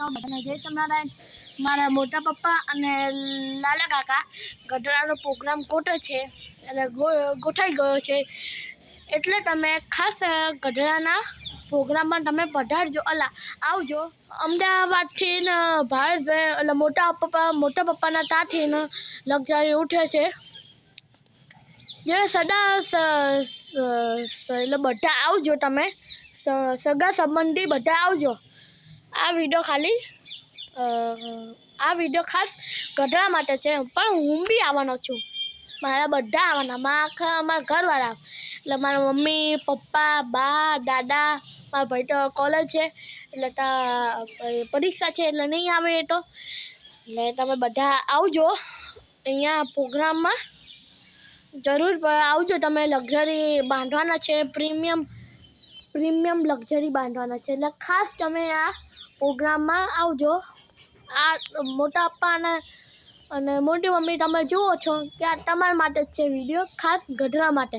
તો બધાને જય સ્વામિનારાયણ. મારા મોટા પપ્પા અને લાલા કાકા ગઢડાનો પ્રોગ્રામ ગોઠે છે. એટલે ગોઠાઈ ગયો છે. એટલે તમે ખાસ ગઢડાના પ્રોગ્રામમાં તમે પધારજો. અલા, આવજો. અમદાવાદથી ને ભારતભાઈ એટલે મોટા પપ્પા, મોટા પપ્પાના તાથી ને લક્ઝરી ઉઠે છે. જે સદા એટલે બધા આવજો તમે. સગા સંબંધી બધા આવજો. આ વીડિયો ખાલી આ વીડિયો ખાસ ગઢડા માટે છે. પણ હું બી આવવાનો છું. મારા બધા આવવાના. મારા આખા અમારા ઘરવાળા. એટલે મારા મમ્મી, પપ્પા, બા, દાદા, મારા ભાઈ તો કોલેજ છે. એટલે ત્યાં પરીક્ષા છે એટલે નહીં આવે એ તો. એટલે તમે બધા આવજો. અહીંયા પ્રોગ્રામમાં જરૂર આવજો. તમે લક્ઝરી બાંધવાના છે પ્રીમિયમ પ્રીમિયમ લક્ઝરી બાંધવાના છે. એટલે ખાસ તમે આ પ્રોગ્રામમાં આવજો. આ મોટા પપ્પા અને અને મોટી મમ્મી તમે જુઓ છો કે આ તમારા માટે જ છે વીડિયો, ખાસ ગઢડા માટે.